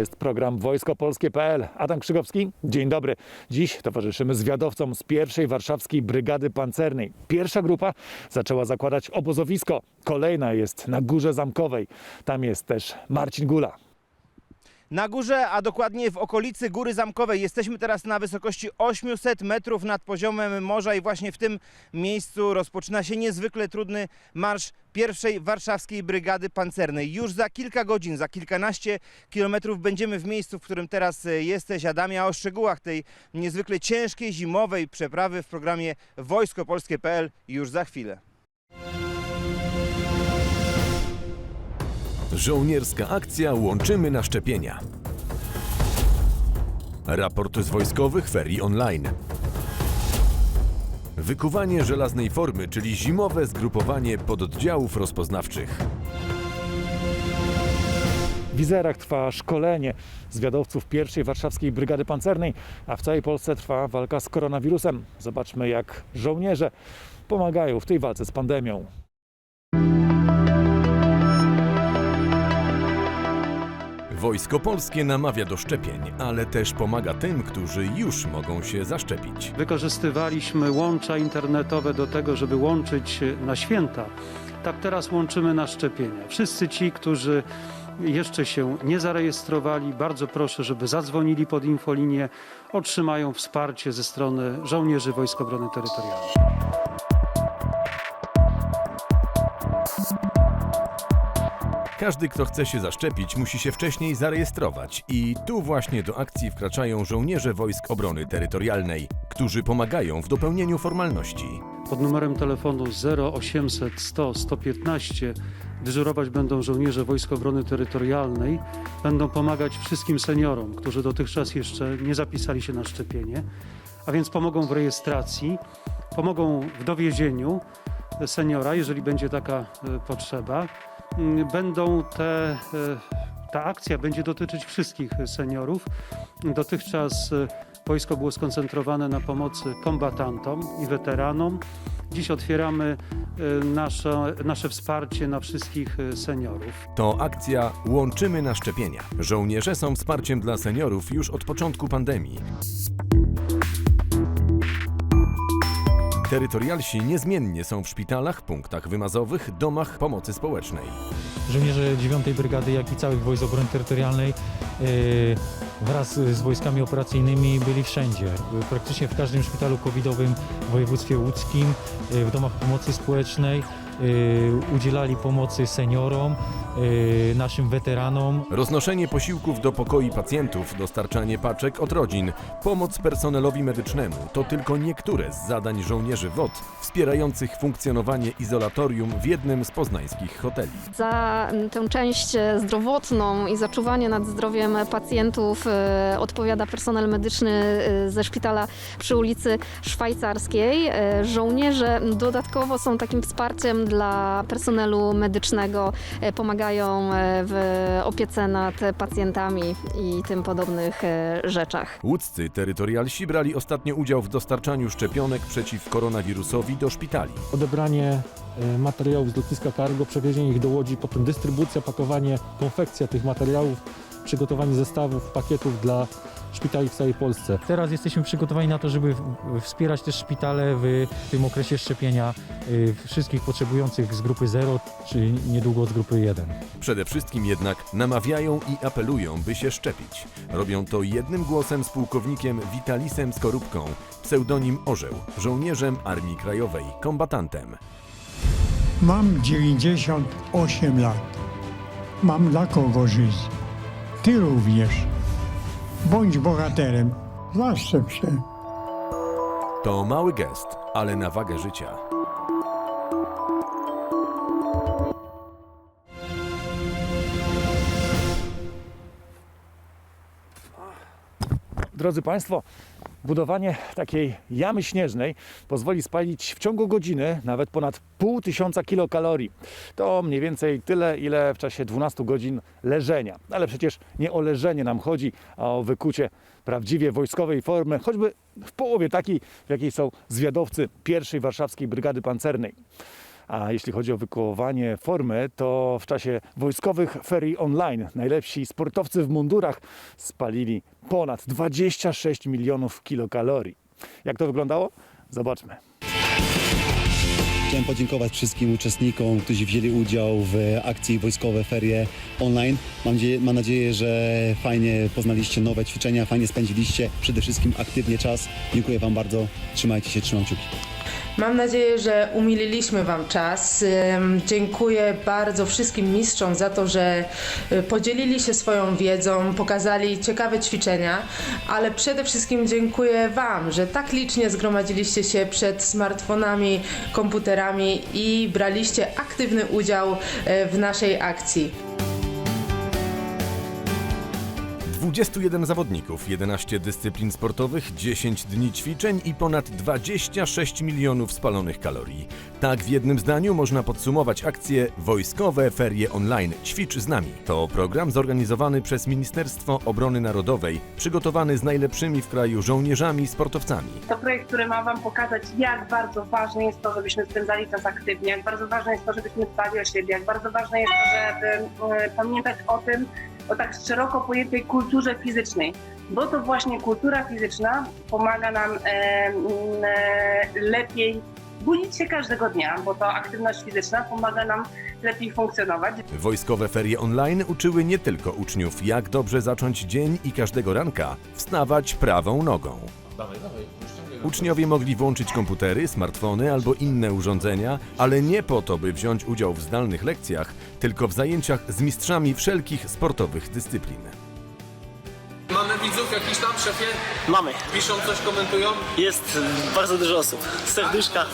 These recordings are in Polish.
jest program wojskopolskie.pl. Adam Krzygowski, dzień dobry. Dziś towarzyszymy zwiadowcom z pierwszej warszawskiej Brygady Pancernej. Pierwsza grupa zaczęła zakładać obozowisko. Kolejna jest na Górze Zamkowej. Tam jest też Marcin Gula. Na górze, a dokładnie w okolicy Góry Zamkowej. Jesteśmy teraz na wysokości 800 metrów nad poziomem morza i właśnie w tym miejscu rozpoczyna się niezwykle trudny marsz pierwszej warszawskiej Brygady Pancernej. Już za kilka godzin, za kilkanaście kilometrów będziemy w miejscu, w którym teraz e, jesteś, Adamie, a o szczegółach tej niezwykle ciężkiej zimowej przeprawy w programie wojskopolskie.pl już za chwilę. Żołnierska akcja Łączymy na szczepienia. Raport z wojskowych ferii online. Wykuwanie żelaznej formy, czyli zimowe zgrupowanie pododdziałów rozpoznawczych. W trwa szkolenie zwiadowców pierwszej warszawskiej Brygady Pancernej, a w całej Polsce trwa walka z koronawirusem. Zobaczmy, jak żołnierze pomagają w tej walce z pandemią. Wojsko Polskie namawia do szczepień, ale też pomaga tym, którzy już mogą się zaszczepić. Wykorzystywaliśmy łącza internetowe do tego, żeby łączyć na święta. Tak teraz łączymy na szczepienia. Wszyscy ci, którzy jeszcze się nie zarejestrowali, bardzo proszę, żeby zadzwonili pod infolinię, otrzymają wsparcie ze strony żołnierzy Wojsk Obrony Terytorialnej. Każdy, kto chce się zaszczepić, musi się wcześniej zarejestrować i tu właśnie do akcji wkraczają żołnierze Wojsk Obrony Terytorialnej, którzy pomagają w dopełnieniu formalności. Pod numerem telefonu 0800 100 115 dyżurować będą żołnierze Wojsk Obrony Terytorialnej. Będą pomagać wszystkim seniorom, którzy dotychczas jeszcze nie zapisali się na szczepienie, a więc pomogą w rejestracji, pomogą w dowiezieniu seniora, jeżeli będzie taka e, potrzeba. Mm, Będą te, e, ta akcja będzie dotyczyć wszystkich seniorów. Dotychczas e, wojsko było skoncentrowane na pomocy kombatantom i weteranom. Dziś otwieramy nasze, nasze wsparcie na wszystkich seniorów. To akcja Łączymy na szczepienia. Żołnierze są wsparciem dla seniorów już od początku pandemii. Terytorialsi niezmiennie są w szpitalach, punktach wymazowych, domach pomocy społecznej. żołnierze 9 Brygady, jak i całych Wojsk Obrony Terytorialnej e, wraz z wojskami operacyjnymi byli wszędzie. Praktycznie w każdym szpitalu covidowym w województwie łódzkim, e, w domach pomocy społecznej udzielali pomocy seniorom, e, naszym weteranom. Roznoszenie posiłków do pokoi pacjentów, dostarczanie paczek od rodzin, pomoc personelowi medycznemu to tylko niektóre z zadań żołnierzy WOT wspierających funkcjonowanie izolatorium w jednym z poznańskich hoteli. Za m, tę część e, zdrowotną i zaczuwanie nad zdrowiem pacjentów e, odpowiada personel medyczny e, ze szpitala przy ulicy Szwajcarskiej. Żołnierze dodatkowo są takim wsparciem dla personelu medycznego, e, pomagają e, w opiece nad pacjentami i tym podobnych e, rzeczach. Łódzcy terytorialsi brali ostatnio udział w dostarczaniu szczepionek przeciw koronawirusowi do szpitali. odebranie materiałów z lotniska cargo, przewiezienie ich do Łodzi, potem dystrybucja, pakowanie, konfekcja tych materiałów, przygotowanie zestawów, pakietów dla szpitali w całej Polsce. Teraz jesteśmy przygotowani na to, żeby wspierać też szpitale w tym okresie szczepienia e, wszystkich potrzebujących z grupy 0 czy niedługo z grupy 1. Przede wszystkim jednak namawiają i apelują, by się szczepić. Robią to jednym głosem z pułkownikiem Witalisem Skorupką, pseudonim Orzeł, żołnierzem Armii Krajowej, kombatantem. Mam 98 lat. Mam dla kogo żyć. Ty również. Bądź bohaterem. Zaszczep się. To mały gest, ale na wagę życia. Drodzy Państwo, budowanie takiej jamy śnieżnej pozwoli spalić w ciągu godziny nawet ponad pół tysiąca kilokalorii. To mniej więcej tyle, ile w czasie 12 godzin leżenia. Ale przecież nie o leżenie nam chodzi, a o wykucie prawdziwie wojskowej formy, choćby w połowie takiej, w jakiej są zwiadowcy pierwszej warszawskiej Brygady Pancernej. A jeśli chodzi o wykołowanie formy, to w czasie wojskowych ferii online najlepsi sportowcy w mundurach spalili ponad 26 milionów kilokalorii. Jak to wyglądało? Zobaczmy. Chciałem podziękować wszystkim uczestnikom, którzy wzięli udział w akcji Wojskowe Ferie Online. Mam, nadzieję, mam nadzieję, że fajnie poznaliście nowe ćwiczenia, fajnie spędziliście przede wszystkim aktywnie czas. Dziękuję Wam bardzo. Trzymajcie się, trzymam kciuki. Mam nadzieję, że umililiśmy Wam czas. Dziękuję bardzo wszystkim mistrzom za to, że y, podzielili się swoją wiedzą, pokazali ciekawe ćwiczenia, ale przede wszystkim dziękuję Wam, że tak licznie zgromadziliście się przed smartfonami, komputerami i braliście aktywny udział y, w naszej akcji. 21 zawodników, 11 dyscyplin sportowych, 10 dni ćwiczeń i ponad 26 milionów spalonych kalorii. Tak w jednym zdaniu można podsumować akcję Wojskowe Ferie Online Ćwicz z nami. To program zorganizowany przez Ministerstwo Obrony Narodowej, przygotowany z najlepszymi w kraju żołnierzami i sportowcami. To projekt, który ma Wam pokazać, jak bardzo ważne jest to, żebyśmy spędzali czas aktywnie, jak bardzo ważne jest to, żebyśmy dbali o siebie, jak bardzo ważne jest to, żeby e, pamiętać o tym, o tak szeroko pojętej kulturze fizycznej, bo to właśnie kultura fizyczna pomaga nam e, e, lepiej budzić się każdego dnia, bo to aktywność fizyczna pomaga nam lepiej funkcjonować. Wojskowe ferie online uczyły nie tylko uczniów, jak dobrze zacząć dzień i każdego ranka wstawać prawą nogą. Uczniowie mogli włączyć komputery, smartfony albo inne urządzenia, ale nie po to, by wziąć udział w zdalnych lekcjach, tylko w zajęciach z mistrzami wszelkich sportowych dyscyplin. Mamy widzów jakiś tam, szefie? Mamy. Piszą coś, komentują? Jest bardzo dużo osób. Serduszka.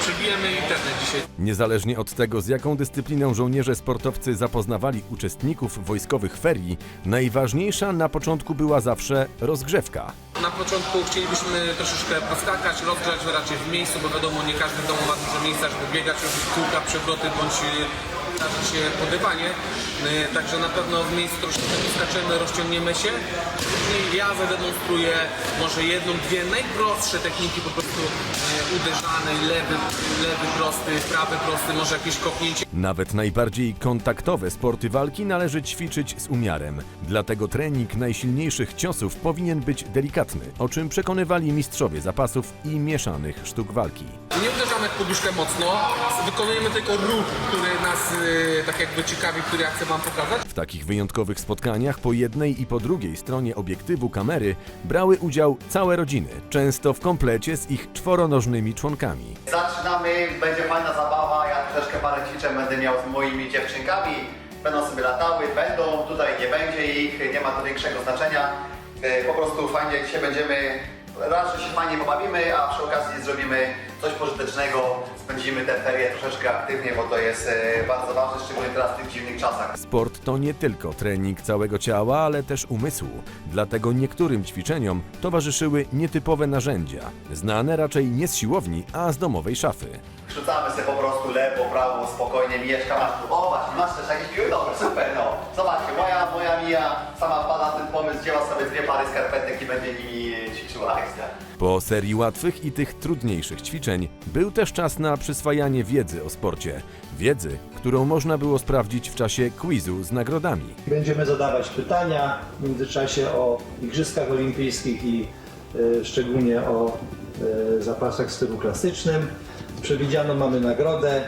Przybijemy internet dzisiaj. Niezależnie od tego, z jaką dyscypliną żołnierze sportowcy zapoznawali uczestników wojskowych ferii, najważniejsza na początku była zawsze rozgrzewka. Na początku chcielibyśmy troszeczkę poskakać, rozgrzać raczej w miejscu, bo wiadomo, nie każdy w domu ma dużo miejsca, żeby biegać, robić kółka, przewroty bądź e, zdarza się podywanie. E, Także na pewno w miejscu troszeczkę poskaczemy, rozciągniemy się. Później ja zademonstruję może jedną, dwie najprostsze techniki po prostu e, uderzane, lewy, lewy prosty, prawy prosty, może jakieś kopnięcie. Nawet najbardziej kontaktowe sporty walki należy ćwiczyć z umiarem. Dlatego trening najsilniejszych ciosów powinien być delikatny, o czym przekonywali mistrzowie zapasów i mieszanych sztuk walki. Nie uderzamy w poduszkę mocno, wykonujemy tylko ruch, który nas e, tak jakby ciekawi, który ja chcę Wam pokazać. W takich wyjątkowych spotkaniach po jednej i po drugiej stronie obiektywu kamery brały udział całe rodziny, często w komplecie z ich czworonożnymi członkami. Zaczynamy, będzie fajna zabawa. Ja troszeczkę parę ćwiczeń będę miał z moimi dziewczynkami. Będą sobie latały, będą, tutaj nie będzie ich, nie ma to większego znaczenia. E, Po prostu fajnie dzisiaj będziemy, raz, że się fajnie pobawimy, a przy okazji zrobimy coś pożytecznego, spędzimy te ferie troszeczkę aktywnie, bo to jest e, bardzo ważne, szczególnie teraz w tych dziwnych czasach. Sport to nie tylko trening całego ciała, ale też umysłu. Dlatego niektórym ćwiczeniom towarzyszyły nietypowe narzędzia, znane raczej nie z siłowni, a z domowej szafy. Rzucamy sobie po prostu lewo, prawo, spokojnie, Mijeszka masz tu, o właśnie, masz też jakieś piły? Dobra, super, no. Zobaczcie, moja, moja Mija sama wpada na ten pomysł, wzięła sobie dwie pary skarpetek i będzie nimi ćwiczyła ekstra. Po serii łatwych i tych trudniejszych ćwiczeń był też czas na przyswajanie wiedzy o sporcie. Wiedzy, którą można było sprawdzić w czasie quizu z nagrodami. Będziemy zadawać pytania w międzyczasie o Igrzyskach Olimpijskich i e, szczególnie o e, zapasach w stylu klasycznym. Przewidziano mamy nagrodę,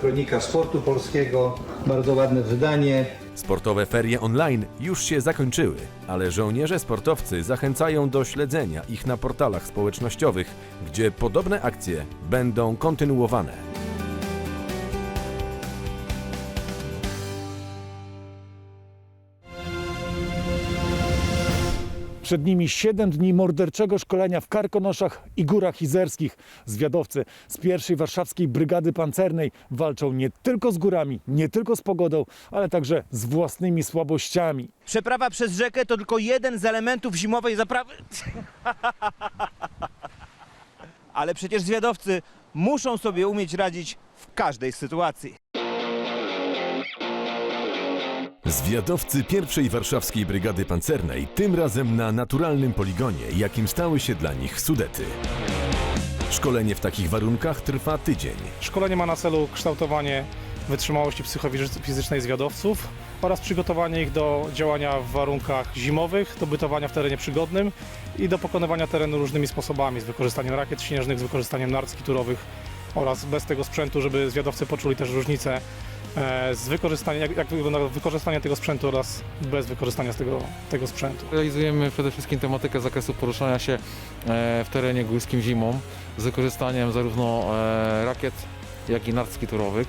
Kronika Sportu Polskiego, bardzo ładne wydanie. Sportowe ferie online już się zakończyły, ale żołnierze sportowcy zachęcają do śledzenia ich na portalach społecznościowych, gdzie podobne akcje będą kontynuowane. Przed nimi 7 dni morderczego szkolenia w Karkonoszach i Górach Izerskich. Zwiadowcy z pierwszej warszawskiej Brygady Pancernej walczą nie tylko z górami, nie tylko z pogodą, ale także z własnymi słabościami. Przeprawa przez rzekę to tylko jeden z elementów zimowej zaprawy. Ale przecież zwiadowcy muszą sobie umieć radzić w każdej sytuacji. Zwiadowcy pierwszej warszawskiej Brygady Pancernej, tym razem na naturalnym poligonie, jakim stały się dla nich Sudety. Szkolenie w takich warunkach trwa tydzień. Szkolenie ma na celu kształtowanie wytrzymałości psychofizycznej zwiadowców oraz przygotowanie ich do działania w warunkach zimowych, do bytowania w terenie przygodnym i do pokonywania terenu różnymi sposobami, z wykorzystaniem rakiet śnieżnych, z wykorzystaniem nart skiturowych oraz bez tego sprzętu, żeby zwiadowcy poczuli też różnicę z wykorzystaniem, jak, jak wygląda wykorzystanie tego sprzętu oraz bez wykorzystania tego, tego sprzętu. Realizujemy przede wszystkim tematykę zakresu poruszania się e, w terenie górskim zimą z wykorzystaniem zarówno e, rakiet, jak i nart skiturowych.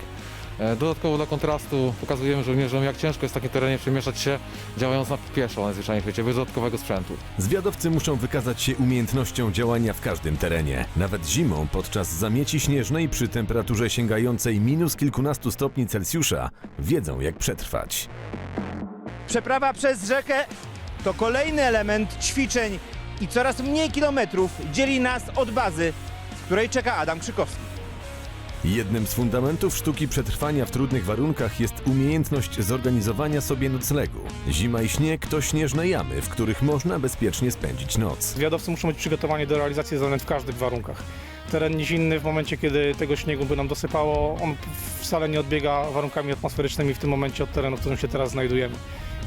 E, Dodatkowo dla kontrastu pokazujemy żołnierzom, jak ciężko jest w takim terenie przemieszczać się, działając na pieszo najzwyczajniej w świecie, bez dodatkowego sprzętu. Zwiadowcy muszą wykazać się umiejętnością działania w każdym terenie. Nawet zimą, podczas zamieci śnieżnej przy temperaturze sięgającej minus kilkunastu stopni Celsjusza, wiedzą jak przetrwać. Przeprawa przez rzekę to kolejny element ćwiczeń i coraz mniej kilometrów dzieli nas od bazy, w której czeka Adam Krzykowski. Jednym z fundamentów sztuki przetrwania w trudnych warunkach jest umiejętność zorganizowania sobie noclegu. Zima i śnieg to śnieżne jamy, w których można bezpiecznie spędzić noc. Zwiadowcy muszą być przygotowani do realizacji zadań w każdych warunkach. Teren nizinny w momencie, kiedy tego śniegu by nam dosypało, on wcale nie odbiega warunkami atmosferycznymi w tym momencie od terenu, w którym się teraz znajdujemy.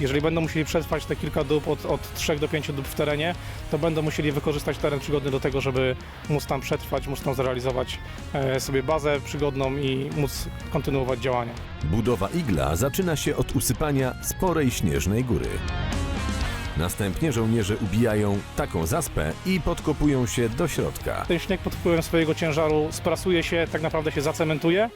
Jeżeli będą musieli przetrwać te kilka dób od, od 3 do 5 dób w terenie, to będą musieli wykorzystać teren przygodny do tego, żeby móc tam przetrwać, móc tam zrealizować e, sobie bazę przygodną i móc kontynuować działania. Budowa igla zaczyna się od usypania sporej śnieżnej góry. Następnie żołnierze ubijają taką zaspę i podkopują się do środka. Ten śnieg pod wpływem swojego ciężaru sprasuje się, tak naprawdę się zacementuje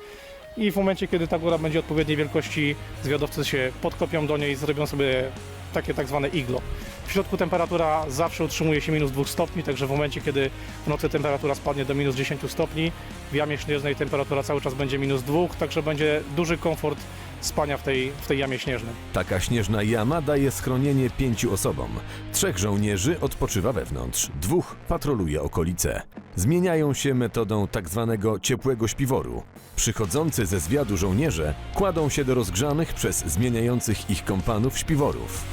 i w momencie, kiedy ta góra będzie odpowiedniej wielkości, zwiadowcy się podkopią do niej i zrobią sobie takie tak zwane iglo. W środku temperatura zawsze utrzymuje się minus 2 stopni, także w momencie, kiedy w nocy temperatura spadnie do minus 10 stopni, w jamie śnieżnej temperatura cały czas będzie minus 2, także będzie duży komfort spania w tej, w tej jamie śnieżnej. Taka śnieżna jama daje schronienie pięciu osobom. Trzech żołnierzy odpoczywa wewnątrz, dwóch patroluje okolice. Zmieniają się metodą tak zwanego ciepłego śpiworu. Przychodzący ze zwiadu żołnierze kładą się do rozgrzanych przez zmieniających ich kompanów śpiworów.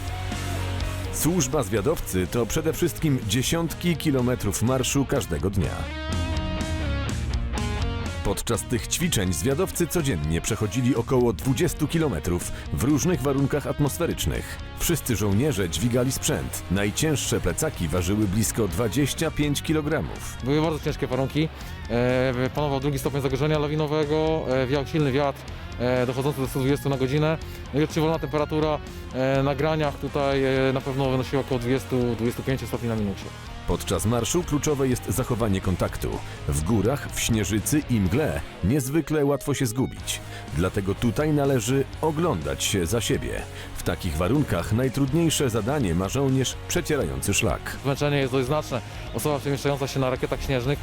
Służba zwiadowcy to przede wszystkim dziesiątki kilometrów marszu każdego dnia. Podczas tych ćwiczeń zwiadowcy codziennie przechodzili około 20 km w różnych warunkach atmosferycznych. Wszyscy żołnierze dźwigali sprzęt. Najcięższe plecaki ważyły blisko 25 kg. Były bardzo ciężkie warunki, e, panował drugi stopień zagrożenia lawinowego, e, wiał silny wiatr e, dochodzący do 120 na godzinę, no i odczuwalna temperatura e, na graniach tutaj e, na pewno wynosiła około 20-25 stopni na minucie. Podczas marszu kluczowe jest zachowanie kontaktu. W górach, w śnieżycy i mgle niezwykle łatwo się zgubić. Dlatego tutaj należy oglądać się za siebie. W takich warunkach najtrudniejsze zadanie ma żołnierz przecierający szlak. Zmęczenie jest dość znaczne. Osoba przemieszczająca się na rakietach śnieżnych,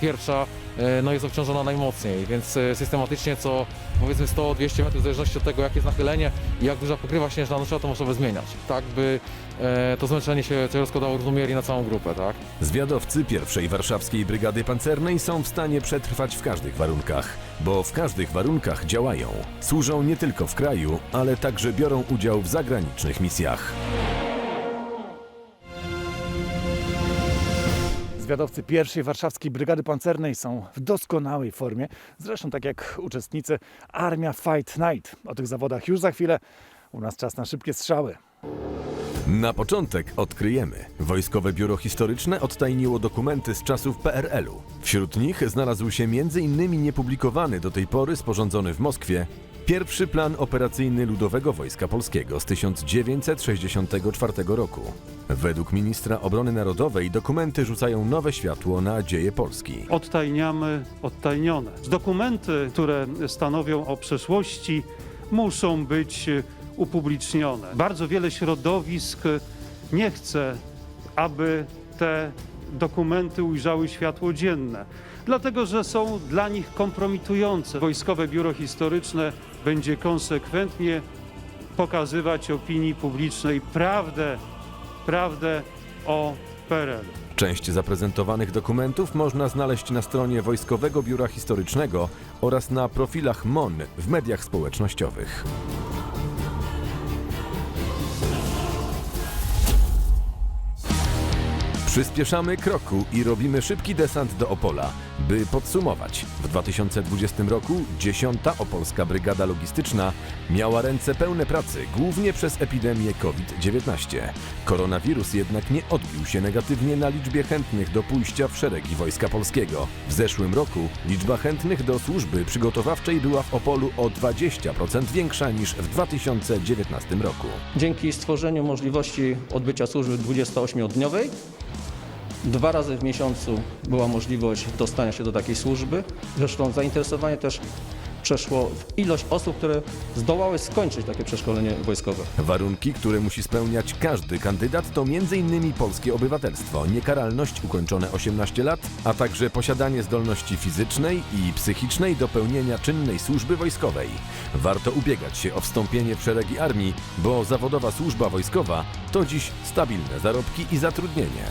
pierwsza, e, no jest obciążona najmocniej, więc e, systematycznie co powiedzmy 100-200 metrów, w zależności od tego, jakie jest nachylenie i jak duża pokrywa śnieżna, no trzeba tą osobę zmieniać, tak by e, to zmęczenie się rozkładało równomiernie na całą grupę, tak? Zwiadowcy pierwszej warszawskiej Brygady Pancernej są w stanie przetrwać w każdych warunkach, bo w każdych warunkach działają. Służą nie tylko w kraju, ale także biorą udział w zagranicznych misjach. Zwiadowcy pierwszej warszawskiej Brygady Pancernej są w doskonałej formie. Zresztą tak jak uczestnicy Armia Fight Night. O tych zawodach już za chwilę. U nas czas na szybkie strzały. Na początek odkryjemy. Wojskowe Biuro Historyczne odtajniło dokumenty z czasów PRL-u. Wśród nich znalazł się m.in. niepublikowany do tej pory sporządzony w Moskwie pierwszy plan operacyjny Ludowego Wojska Polskiego z 1964 roku. Według ministra obrony narodowej dokumenty rzucają nowe światło na dzieje Polski. Odtajniamy odtajnione. Dokumenty, które stanowią o przeszłości, muszą być upublicznione. Bardzo wiele środowisk nie chce, aby te dokumenty ujrzały światło dzienne, dlatego że są dla nich kompromitujące. Wojskowe Biuro Historyczne będzie konsekwentnie pokazywać opinii publicznej prawdę, prawdę o PRL. Część zaprezentowanych dokumentów można znaleźć na stronie Wojskowego Biura Historycznego oraz na profilach MON w mediach społecznościowych. Przyspieszamy kroku i robimy szybki desant do Opola. By podsumować, w 2020 roku 10. Opolska Brygada Logistyczna miała ręce pełne pracy, głównie przez epidemię COVID-19. Koronawirus jednak nie odbił się negatywnie na liczbie chętnych do pójścia w szeregi Wojska Polskiego. W zeszłym roku liczba chętnych do służby przygotowawczej była w Opolu o 20% większa niż w 2019 roku. Dzięki stworzeniu możliwości odbycia służby 28-dniowej, dwa razy w miesiącu była możliwość dostania się do takiej służby. Zresztą zainteresowanie też przeszło w ilość osób, które zdołały skończyć takie przeszkolenie wojskowe. Warunki, które musi spełniać każdy kandydat to m.in. polskie obywatelstwo, niekaralność ukończone 18 lat, a także posiadanie zdolności fizycznej i psychicznej do pełnienia czynnej służby wojskowej. Warto ubiegać się o wstąpienie w szeregi armii, bo zawodowa służba wojskowa to dziś stabilne zarobki i zatrudnienie.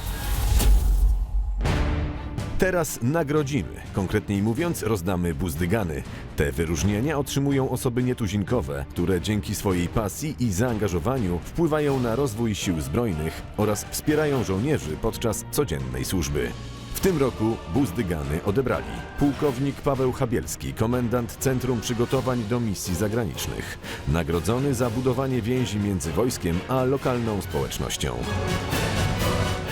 Teraz nagrodzimy, konkretniej mówiąc rozdamy buzdygany. Te wyróżnienia otrzymują osoby nietuzinkowe, które dzięki swojej pasji i zaangażowaniu wpływają na rozwój sił zbrojnych oraz wspierają żołnierzy podczas codziennej służby. W tym roku buzdygany odebrali pułkownik Paweł Chabielski, komendant Centrum Przygotowań do Misji Zagranicznych, nagrodzony za budowanie więzi między wojskiem a lokalną społecznością.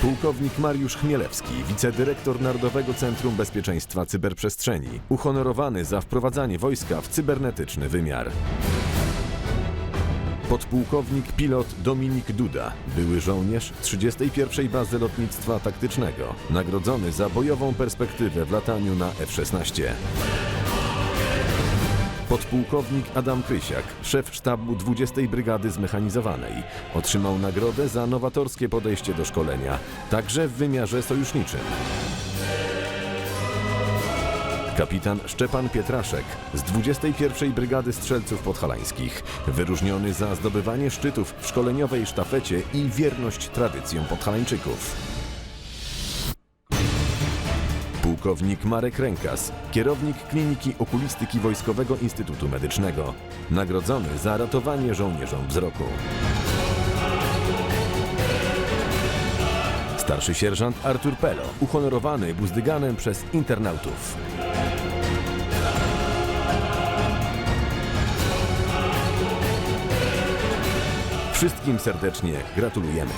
Pułkownik Mariusz Chmielewski, wicedyrektor Narodowego Centrum Bezpieczeństwa Cyberprzestrzeni, uhonorowany za wprowadzanie wojska w cybernetyczny wymiar. Podpułkownik pilot Dominik Duda, były żołnierz 31. Bazy Lotnictwa Taktycznego, nagrodzony za bojową perspektywę w lataniu na F-16. Podpułkownik Adam Krysiak, szef sztabu 20. Brygady Zmechanizowanej, otrzymał nagrodę za nowatorskie podejście do szkolenia, także w wymiarze sojuszniczym. Kapitan Szczepan Pietraszek z 21. Brygady Strzelców Podhalańskich, wyróżniony za zdobywanie szczytów w szkoleniowej sztafecie i wierność tradycjom podhalańczyków. Pułkownik Marek Rękas, kierownik Kliniki Okulistyki Wojskowego Instytutu Medycznego, nagrodzony za ratowanie żołnierzom wzroku. Starszy sierżant Artur Pelo, uhonorowany buzdyganem przez internautów. Wszystkim serdecznie gratulujemy.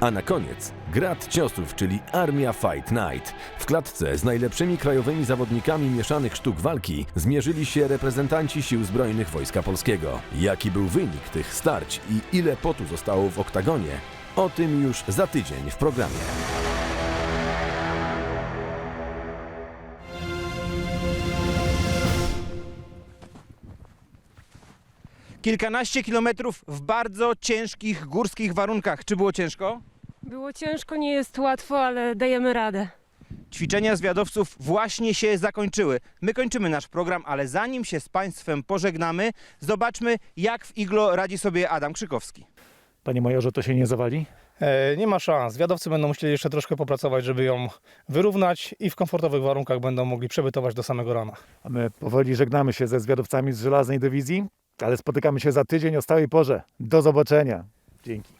A na koniec Grad Ciosów, czyli Armia Fight Night. W klatce z najlepszymi krajowymi zawodnikami mieszanych sztuk walki zmierzyli się reprezentanci Sił Zbrojnych Wojska Polskiego. Jaki był wynik tych starć i ile potu zostało w oktagonie? O tym już za tydzień w programie. Kilkanaście kilometrów w bardzo ciężkich górskich warunkach. Czy było ciężko? Było ciężko, nie jest łatwo, ale dajemy radę. Ćwiczenia zwiadowców właśnie się zakończyły. My kończymy nasz program, ale zanim się z Państwem pożegnamy, zobaczmy, jak w Iglo radzi sobie Adam Krzykowski. Panie majorze, to się nie zawali? E, nie ma szans. Zwiadowcy będą musieli jeszcze troszkę popracować, żeby ją wyrównać i w komfortowych warunkach będą mogli przebytować do samego rana. A my powoli żegnamy się ze zwiadowcami z żelaznej dywizji, ale spotykamy się za tydzień o stałej porze. Do zobaczenia. Dzięki.